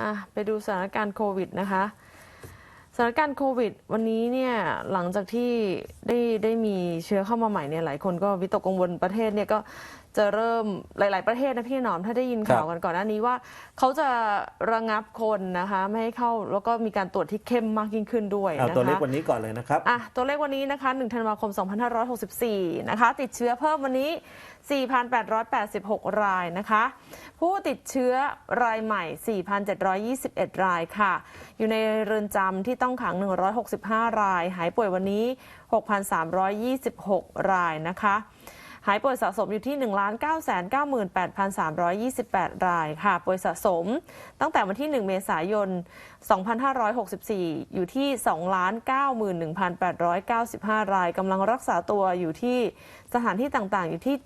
อะไปดูสถานการณ์โควิดนะคะสถานการณ์โควิด วันนี้เนี่ยหลังจากที่ได้ได้มีเชื้อเข้ามาใหม่เนี่ยหลายคนก็วิตกกังวลประเทศเนี่ยก็ จะเริ่มหลาย ๆ ประเทศนะพี่หนอม ถ้าได้ยินข่าวกันก่อนหน้านี้ว่า เขาจะระงับคนนะคะ ไม่ให้เข้าแล้วก็มีการตรวจที่เข้มมากยิ่งขึ้นด้วยเอานะคะตัวเลขวันนี้ก่อนเลยนะครับอะตัวเลขวันนี้นะคะ1ธันวาคม 2564 นะคะ ติดเชื้อเพิ่มวันนี้ 4,886 รายนะคะ ผู้ติดเชื้อรายใหม่ 4,721 รายค่ะ อยู่ในเรือนจำที่ต้องขัง 165 ราย หายป่วยวันนี้ 6,326 รายนะคะ หายป่วยสะสมอยู่ที่ 1 9 9 8 3 2 8 รายค่ะ ป่วยสะสม ตั้งแต่วันที่ 1 เมษายน 2564 อยู่ที่ 2 91,895 รายกำลังรักษาตัวอยู่ที่สถานที่ต่างๆ อยู่ที่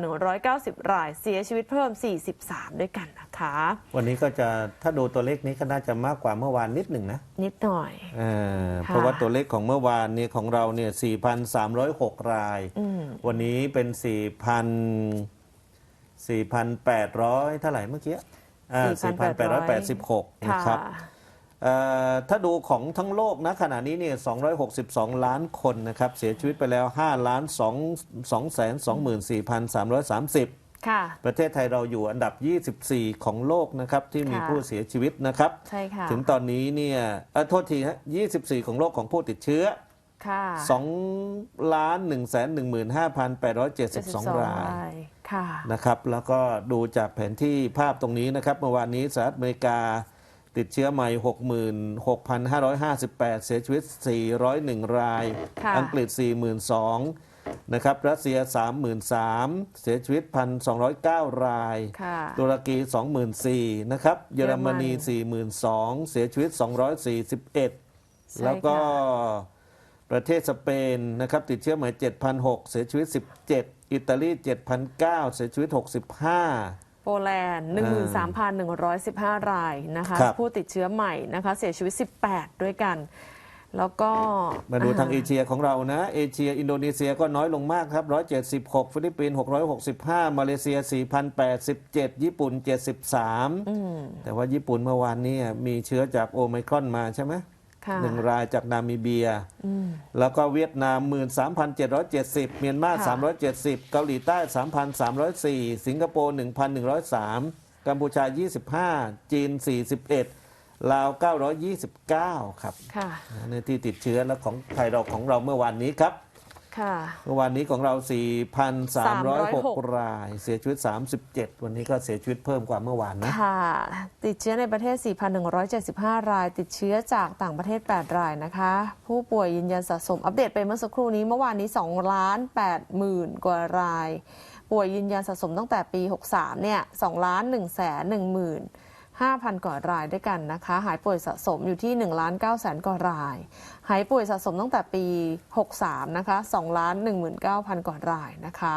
74,190 ราย เสียชีวิตเพิ่ม 43 ด้วยกันนะคะวันนี้ก็จะถ้าดูตัวเลขนี้ก็น่าจะมากกว่าเมื่อวานนิดหนึ่งนะ นิดหน่อยเออค่ะเพราะว่าตัวเลขของเมื่อวานเนี่ยของเราเนี่ย 4,306 รายอืมวันนี้เป็น 4,000 4,800 เท่าไหร่เมื่อกี้อ่า4,886 นะค่ะครับเอ่อถ้าดูของทั้งโลกนะขณะนี้เนี่ย262 ล้านคนนะครับ เสียชีวิตไปแล้ว 5 ล้าน2 2 24,330ค่ะ ประเทศไทยเราอยู่อันดับ 24 ของโลกนะครับที่มีค่ะผู้เสียชีวิตนะครับ ใช่ค่ะ ถึงตอนนี้เนี่ยเอ่อโทษทีฮะ 24 ของโลกของผู้ติดเชื้อค่ะ2ล้าน1 1 5 8 7 2รายค่ะนะครับ แล้วก็ดูจากแผนที่ภาพตรงนี้นะครับ เมื่อวานนี้สหรัฐอเมริกาติดเชื้อใหม่ 66,558 เสียชีวิต 401 รายค่ะอังกฤษ 42,000 นะครับรัสเซีย 33,000เสียชีวิต 1,209 รายค่ะตุรกี 24,000นะครับเยอรมนีเยอรมนี 42,000 เสียชีวิต 241ใช่แล้วก็ค่ะประเทศสเปนนะครับติดเชื้อใหม่7,600เสียชีวิต 17 อิตาลี7,900เสียชีวิต 65โปแลนด์ 13,115 รายนะคะครับผู้ติดเชื้อใหม่นะคะ เสียชีวิต 18 ด้วยกัน แล้วก็มาดูทางอ่เอเชียของเรานะ เอเชีย อินโดนีเซียก็น้อยลงมากครับ 176 ฟิลิปปินส์665 มาเลเซีย 4,087 ญี่ปุ่น 73อืมแต่ว่าญี่ปุ่นเมื่อวานนี้มีเชื้อจากโอไมครอนมาใช่ไหมค่ะหนึ่งรายจากนามิเบียอืมแล้วก็เวียดนาม 13,770 เมียนมาค่ะ370 เกาหลีใต้ 3,304 สิงคโปร์ 1,103 กัมพูชา 25 จีน 41 ลาว 929 ครับค่ะในที่ติดเชื้อและของไทยเราของเราเมื่อวานนี้ครับ ค่ะ เมื่อวานนี้ของเรา4,306 306 ราย เสียชีวิต 37 วันนี้ก็เสียชีวิตเพิ่มกว่าเมื่อวานนะ ค่ะ ติดเชื้อในประเทศ 4,175 ราย ติดเชื้อจากต่างประเทศ 8 รายนะคะ ผู้ป่วยยืนยันสะสมอัปเดตไปเมื่อสักครู่นี้เมื่อวานนี้2ล้าน8หมื่นกว่าราย ป่วยยืนยันสะสมตั้งแต่ปี 63 เนี่ย2ล้าน1แสน1หมื่น 5,000 กว่ารายด้วยกันนะคะ หายป่วยสะสมอยู่ที่1ล้าน9แสนกว่าราย หายป่วยสะสมตั้งแต่ปี 63 นะคะ2ล้าน19,000 กว่ารายนะคะ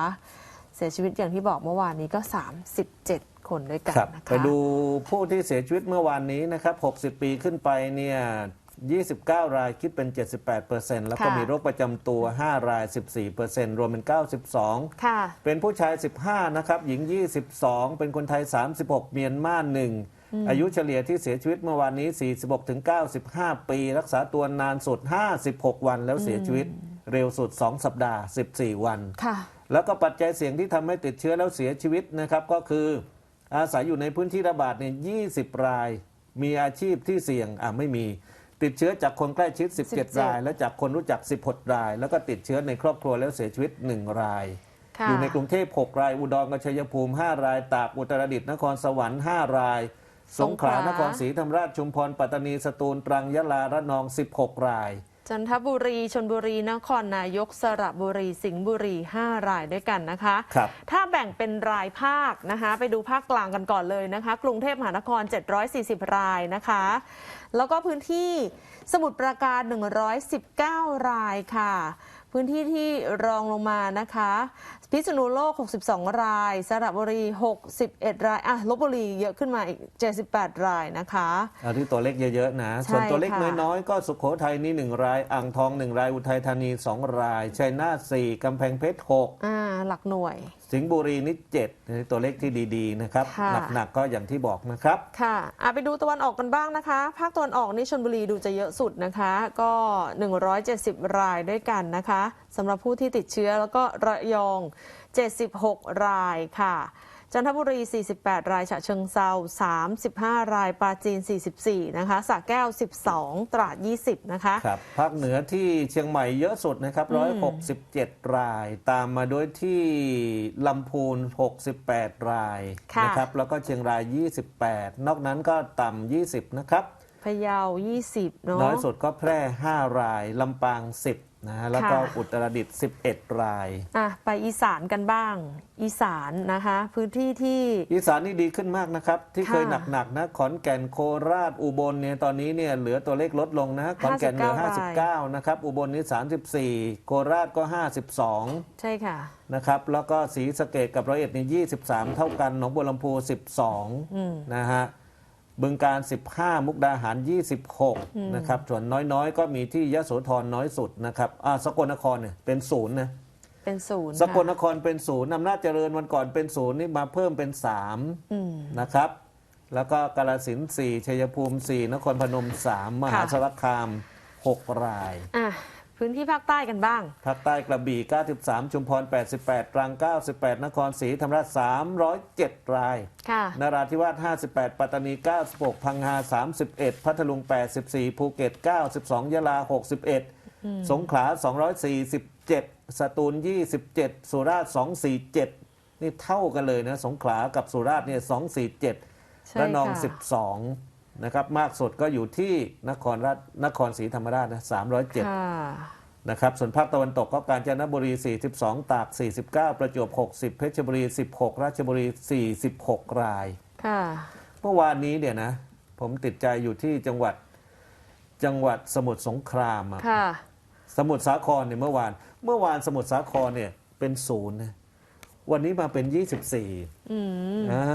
เสียชีวิตอย่างที่บอกเมื่อวานนี้ก็ 37 คนด้วยกันครับนะคะไปดูผู้ที่เสียชีวิตเมื่อวานนี้นะครับ 60 ปีขึ้นไปเนี่ย29 รายคิดเป็น 78%แล้วก็ค่ะมีโรคประจำตัว 5 ราย 14%รวมเป็น 92ค่ะเป็นผู้ชาย 15 นะครับ หญิง 22 เป็นคนไทย 36 เมียนมาหนึ่ง อายุเฉลี่ยที่เสียชีวิตเมื่อวานนี้ 46ถึง95 ปี รักษาตัวนานสุด 56 วันแล้วเสียชีวิตเร็วสุด 2 สัปดาห์ 14 วันค่ะแล้วก็ปัจจัยเสี่ยงที่ทำให้ติดเชื้อแล้วเสียชีวิตนะครับก็คืออาศัยอยู่ในพื้นที่ระบาดเนี่ย20 ราย มีอาชีพที่เสี่ยงอะไม่มี ติดเชื้อจากคนใกล้ชิด 17 17ราย และจากคนรู้จัก 16 ราย แล้วก็ติดเชื้อในครอบครัวแล้วเสียชีวิต 1 รายค่ะอยู่ในกรุงเทพ 6 ราย อุดรกับชัยภูมิ 5 ราย ตาก อุตรดิตถ์ นครสวรรค์ 5 ราย สงขลาสงขลานนครศรีธรรมราชชุมพร ปัตตานีสตูลตรังยะลาระนอง 16 ราย จันทบุรีชนบุรีนครนายกสระบุรีสิงห์บุรี 5 รายด้วยกันนะคะครับถ้าแบ่งเป็นรายภาคนะคะ ไปดูภาคกลางกันก่อนเลยนะคะ กรุงเทพมหานคร 740 รายนะคะ แล้วก็พื้นที่สมุทรปราการ 119 รายค่ะ พื้นที่ที่รองลงมานะคะ พิษณุโลก 62 ราย สระบุรี 61 ราย อะ ลบบุรีเยอะขึ้นมาอีก 78 รายนะคะเอาที่ตัวเลขเยอะๆนะใช่ส่วนตัวเลขค่ะน้อยๆ ก็สุโขทัยนี่หนึ่งราย อ่างทองหนึ่งราย อุทัยธานีสองราย ชัยนาทสี่กำแพงเพชรหกอ่า หลักหน่วยสิงห์บุรีนี่เจ็ดตัวเลขที่ดีๆนะครับ ค่ะ หนักๆก็อย่างที่บอกนะครับ ค่ะอะไปดูตะวันออกกันบ้างนะคะ ภาคตะวันออกนี่ชนบุรีดูจะเยอะสุดนะคะ ก็ 170 รายด้วยกันนะคะสำหรับผู้ที่ติดเชื้อแล้วก็ระยอง 76 รายค่ะ จันทบุรี 48 ราย ฉะเชิงเซา35 ราย ปราจีน 44 นะคะสระแก้ว 12 ตราด 20 นะคะครับภาคเหนือที่เชียงใหม่เยอะสุดนะครับ 167 ราย ตามมาด้วยที่ลำพูน 68 รายค่ะนะครับ แล้วก็เชียงราย 28 นอกนั้นก็ต่ำ20 นะครับพะเยา 20 เนาะน้อยสุดก็แพร่ 5 ราย ลำปาง 10 นะฮะแล้วก็ค่ะ อุตรดิตถ์11 ราย อะไปอีสานกันบ้าง อีสานนะคะ พื้นที่ที่ อีสานนี่ดีขึ้นมากนะครับ ที่ค่ะเคยหนักๆนะขอนแก่นโคราชอุบลเนี่ยตอนนี้เนี่ยเหลือตัวเลขลดลงนะขอนแก่นเหลือ 59 59 นะครับ อุบลนี่34 โคราชก็ 52 ใช่ค่ะ นะครับ แล้วก็ศรีสะเกดกับร้อยเอ็ดนี่23 เท่ากันหนองบัวลำพู12 นะฮะ บึงการ 15 มุกดาหาร 26 นะครับส่วนน้อยๆ ก็มีที่ยโสธรน้อยสุดนะครับอ่าสกลนครเนี่ยเป็นศูนย์นะเป็นศูนย์สกลนค่ะครเป็นศูนย์อำนาจเจริญวันก่อนเป็นศูนย์นี่มาเพิ่มเป็นอืม3นะครับ แล้วก็กาฬสินธุ์4ชัยภูมิ4นครพนม3มหาสารคาม6รายอะ พื้นที่ภาคใต้กันบ้าง ภาคใต้กระบี่ 93 ชุมพร 88 ตรัง 98 นครศรีธรรมราช 307 ราย ค่ะ นราธิวาส 58 ปัตตานี 96 พังงา 31 พัทลุง 84 ภูเก็ต 92 ยะลา 61 สงขลา 247 สตูล 27 สุราษฎร์ 247 นี่เท่ากันเลยนะ สงขลากับสุราษฎร์เนี่ย 247ใช่ระนองค่ะ12 นะครับมากสุดก็อยู่ที่นครราชนครศรีธรรมราชนะ307ค่ะนะครับส่วนภาคตะวันตกก็กาญจนบุรี 42 ตาก 49 ประจวบ 60 เพชรบุรี 16 ราชบุรี 46 ราย ค่ะ เมื่อวานนี้เนี่ยนะผมติดใจอยู่ที่จังหวัดจังหวัดสมุทรสงครามอะค่ะ สมุทรสาครเนี่ยเมื่อวาน เมื่อวานสมุทรสาครเนี่ยเป็นศูนย์นะวันนี้มาเป็น 24อืม อ่า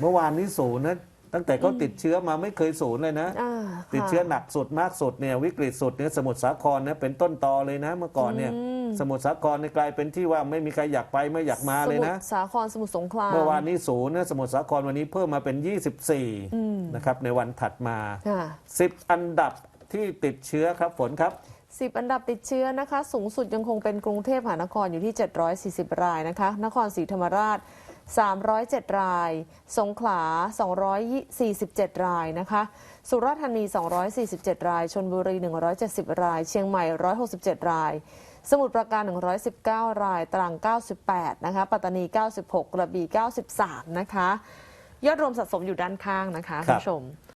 เมื่อวานนี้ศูนย์นะ ตั้งแต่เขาติดเชื้อมาไม่เคยศูนย์เลยนะอ่าติดค่ะเชื้อหนักสุดมากสุดเนี่ยวิกฤตสุดเนี่ยสมุทรสาครเนี่ยเป็นต้นตอเลยนะเมื่อก่อนเนี่ยอืมสมุทรสาครเนี่ยกลายเป็นที่ว่าไม่มีใครอยากไปไม่อยากมาเลยนะ สมุทรสาครสมุทรสงครามเมื่อวานนี้ศูนย์นะสมุทรสาครวันนี้เพิ่มมาเป็น 24นะครับในวันถัดมาค่ะ10 อันดับที่ติดเชื้อครับฝนครับสิบอันดับติดเชื้อนะคะ สูงสุดยังคงเป็นกรุงเทพมหานครอยู่ที่ 740 รายนะคะ นครศรีธรรมราช 307 ราย สงขลา 247 รายนะคะ สุราษฎร์ธานี 247 ราย ชนบุรี 170 ราย เชียงใหม่ 167 ราย สมุทรปราการ 119 ราย ตรัง 98 นะคะ ปัตตานี 96 กระบี่ 93 นะคะ ยอดรวมสะสมอยู่ด้านข้างนะคะครัคุณบผู้ชม